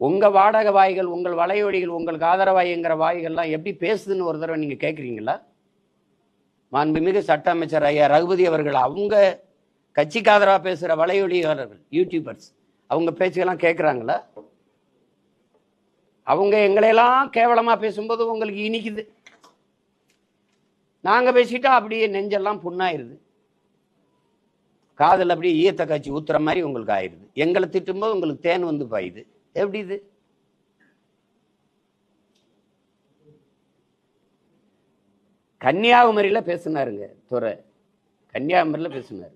உங்கள் வாடகை வாய்கள் உங்கள் வலையொலிகள் உங்களுக்கு ஆதரவாய்ங்கிற வாய்கள்லாம் எப்படி பேசுதுன்னு ஒரு தடவை நீங்கள் கேட்குறீங்களா மாண்புமிகு சட்ட அமைச்சர் ஐயா ரகுபதி அவர்கள் அவங்க கட்சிக்கு ஆதரவாக பேசுகிற வலையொலியாளர்கள் யூடியூபர்ஸ் அவங்க பேச்சுக்கெல்லாம் கேட்குறாங்களா அவங்க எங்களையெல்லாம் கேவலமாக பேசும்போது உங்களுக்கு இனிக்குது. நாங்கள் பேசிட்டா அப்படியே நெஞ்செல்லாம் புண்ணாயிருது. காதில் அப்படியே ஈயத்தை காய்ச்சி ஊத்துற மாதிரி உங்களுக்கு ஆயிடுது எங்களை திட்டும்போது உங்களுக்கு தேன் வந்து பாயுது. எப்படி இது? கன்னியாகுமரியில் பேசினாருங்க துறை கன்னியாகுமரியில் பேசினார்.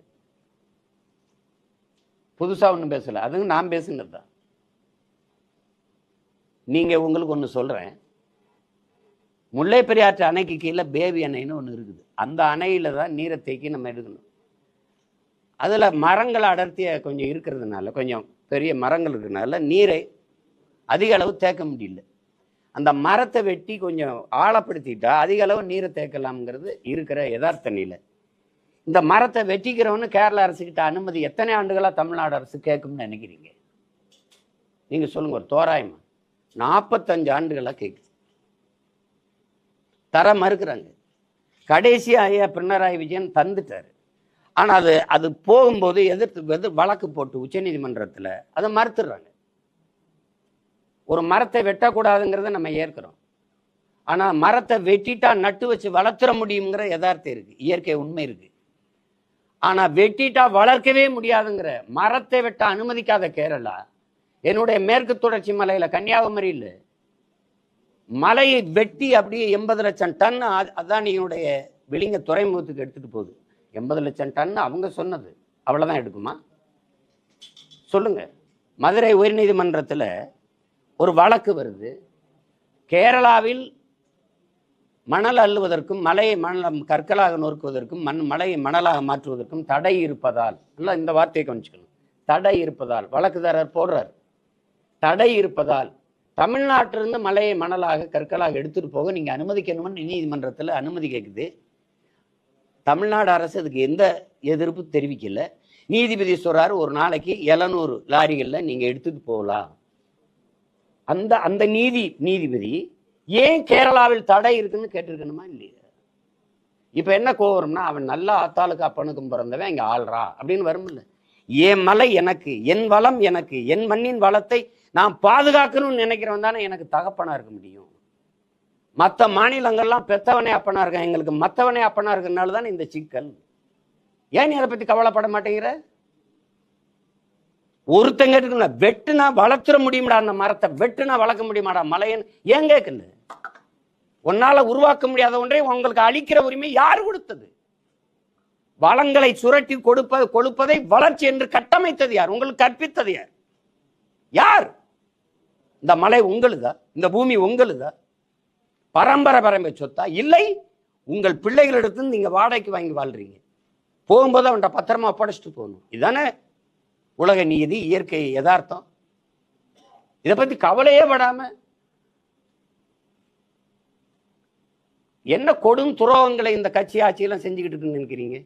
புதுசாக ஒன்றும் பேசலை. அதுங்க நான் பேசினது தான். நீங்கள் உங்களுக்கு ஒன்று சொல்கிறேன் முல்லை பெரியாற்று அணைக்கு கீழே பேபி அணைன்னு ஒன்று இருக்குது. அந்த அணையில் தான் நீரை தேக்கி நம்ம எடுக்கணும். அதில் மரங்கள் அடர்த்தியாக கொஞ்சம் இருக்கிறதுனால கொஞ்சம் பெரிய மரங்கள் இருக்கிறனால நீரை அதிக அளவு தேக்க முடியல. அந்த மரத்தை வெட்டி கொஞ்சம் ஆழப்படுத்திட்டா அதிக அளவு நீரை தேக்கலாம்ங்கிறது இருக்கிற யதார்த்த நிலை. இந்த மரத்தை வெட்டிக்கிறவனு கேரள அரசுக்கிட்ட அனுமதி எத்தனை ஆண்டுகளாக தமிழ்நாடு அரசு கேட்கும்னு நினைக்கிறீங்க? நீங்கள் சொல்லுங்க ஒரு தோராயமா. நாற்பத்தஞ்சு ஆண்டுகளாக கேட்குது தர மறுக்கிறாங்க. கடைசியாக ஐயா பினராயி விஜயன் தந்துட்டார். ஆனால் அது அது போகும்போது எதிர்த்து எது வழக்கு போட்டு உச்சநீதிமன்றத்தில் அதை மறுத்துடுறாங்க. ஒரு மரத்தை வெட்டக்கூடாதுங்கிறத நம்ம ஏற்கிறோம். ஆனால் மரத்தை வெட்டிட்டா நட்டு வச்சு வளர்த்துற முடியுங்கிற யதார்த்தம் இருக்குது இயற்கை உண்மை இருக்குது ஆனால் வெட்டிட்டா வளர்க்கவே முடியாதுங்கிற மரத்தை வெட்ட அனுமதிக்காத கேரளா என்னுடைய மேற்கு தொடர்ச்சி மலையில் கன்னியாகுமரியில் மலையை வெட்டி அப்படியே எண்பது லட்சம் டன் அ- என்னுடைய வெளிங்க துறைமுகத்துக்கு எடுத்துகிட்டு போகுது. எண்பது லட்சம் டன் அவங்க சொன்னது. அவ்வளோதான் எடுக்குமா? சொல்லுங்க. மதுரை உயர்நீதிமன்றத்தில் ஒரு வழக்கு வருது. கேரளாவில் மணல் அள்ளுவதற்கும் மலையை மணல் கற்களாக நொறுக்குவதற்கும் மண் மலையை மணலாக மாற்றுவதற்கும் தடை இருப்பதால் இல்லை இந்த வார்த்தையை கவனிச்சுக்கணும். தடை இருப்பதால் வழக்குதாரர் போடுறார். தடை இருப்பதால் தமிழ்நாட்டிலிருந்து மலையை மணலாக கற்களாக எடுத்துகிட்டு போக நீங்கள் அனுமதிக்கணும்னு நீதிமன்றத்தில் அனுமதி கேட்குது தமிழ்நாடு அரசு அதுக்கு எந்த எதிர்ப்பு தெரிவிக்கல. நீதிபதி சொல்றாரு ஒரு நாளைக்கு எழுநூறு லாரிகளில் நீங்க எடுத்துட்டு போகலாம். அந்த அந்த நீதி நீதிபதி ஏன் கேரளாவில் தடை இருக்குன்னு கேட்டிருக்கணுமா இல்லையா? இப்ப என்ன கோவரம்னா அவன் நல்ல ஆத்தாளுக்கு அப்பனுக்கும் பிறந்தவன் இங்க ஆள்றா அப்படின்னு வரும்ல. என் மலை எனக்கு என் வளம் எனக்கு என் மண்ணின் வளத்தை நான் பாதுகாக்கணும்னு நினைக்கிறவன் தானே எனக்கு தகப்பனா இருக்க முடியும். மற்ற மாநிலங்கள்லாம் பெத்தவனே அப்பனா இருக்கான் எங்களுக்கு மத்தவனே அப்பனா இருக்கிறனால தான் இந்த சிக்கல். ஏன் நீ அதை பத்தி கவலைப்பட மாட்டேங்கிற? ஒருத்தங்க இருக்குல்ல வெட்டுனா வளர்த்துற முடியுமாடா அந்த மரத்தை? வெட்டுனா வளர்க்க முடியுமாடா மலையன்? ஏன் கேட்குது உன்னால உருவாக்க முடியாத ஒன்றை உங்களுக்கு அழிக்கிற உரிமை யார் கொடுத்தது? வளங்களை சுரட்டி கொடுப்பது கொடுப்பதை வளர்ச்சி என்று கட்டமைத்தது யார்? உங்களுக்கு கற்பித்தது யார்? யார்? இந்த மலை உங்களுதா? இந்த பூமி உங்களுதா? பரம்பரை பரம்பரை சொத்தா இல்லை உங்கள் பிள்ளைகளிடத்து நீங்க வாடகைக்கு வாங்கி வாழ்றீங்க. போகும்போது அவன்கிட்ட பத்திரமா ஒப்படைச்சிட்டு போகணும். இதுதானே உலக நீதி இயற்கை யதார்த்தம். இதை பத்தி கவலையே படாம என்ன கொடும் துரோகங்களை இந்த கட்சி ஆட்சியெல்லாம் செஞ்சுக்கிட்டு இருக்குன்னு நினைக்கிறீங்க?